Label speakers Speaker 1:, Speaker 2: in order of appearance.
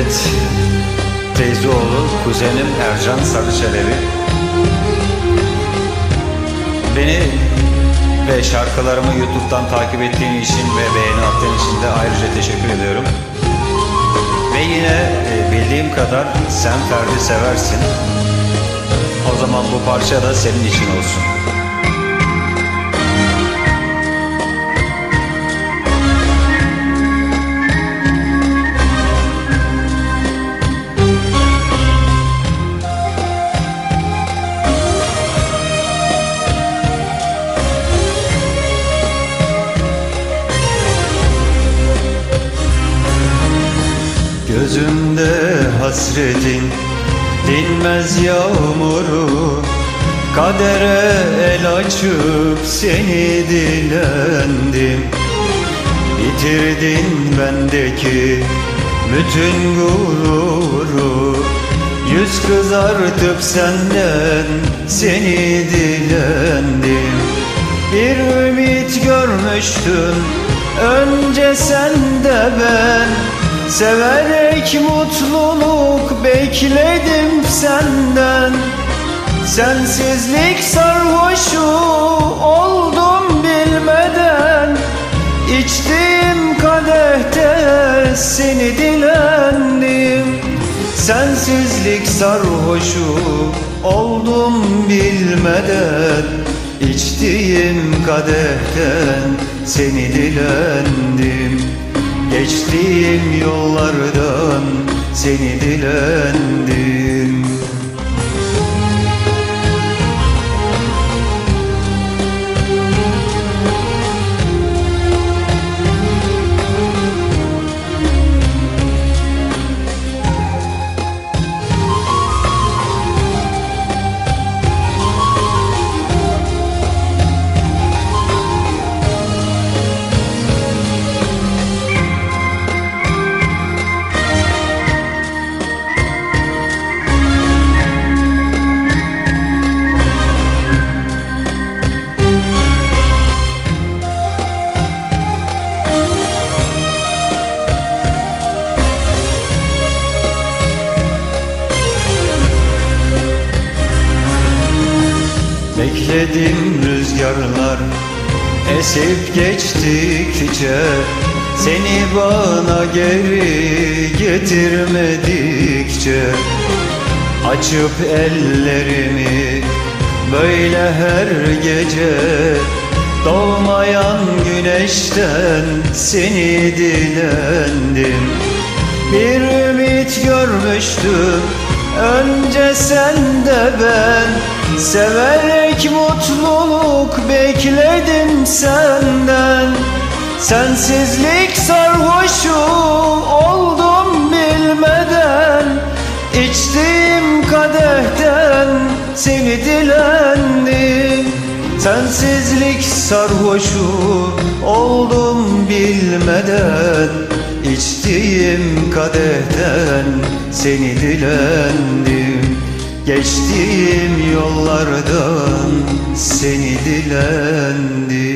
Speaker 1: Evet, teyzeoğlu kuzenim Ercan Sarıçelebi. Beni ve şarkılarımı YouTube'dan takip ettiğin için ve beğeni attığın için de ayrıca teşekkür ediyorum. Ve yine e, bildiğim kadar sen Ferdi seversin. O zaman bu parça da senin için olsun. Gözümde hasretin dinmez yağmuru. Kadere el açıp seni dilendim. Bitirdin bendeki bütün gururu. Yüz kızartıp senden seni dilendim. Bir ümit görmüştüm önce sende ben Severek mutluluk bekledim senden. Sensizlik sarhoşu oldum bilmeden. İçtiğim kadehte seni dilendim. Sensizlik sarhoşu oldum bilmeden. İçtiğim kadehten seni dilendim Geçtiğim yollardan seni dilendim Bekledim rüzgarlar. Esip geçtikçe Seni bana geri getirmedikçe. Açıp ellerimi böyle her gece Doğmayan güneşten seni dilendim. Bir ümit görmüştüm önce sende ben. Severek mutluluk bekledim senden. Sensizlik sarhoşu oldum bilmeden. İçtiğim kadehten seni dilendim. Sensizlik sarhoşu oldum bilmeden İçtiğim kadehten seni dilendim. Geçtiğim yollardan seni dilendim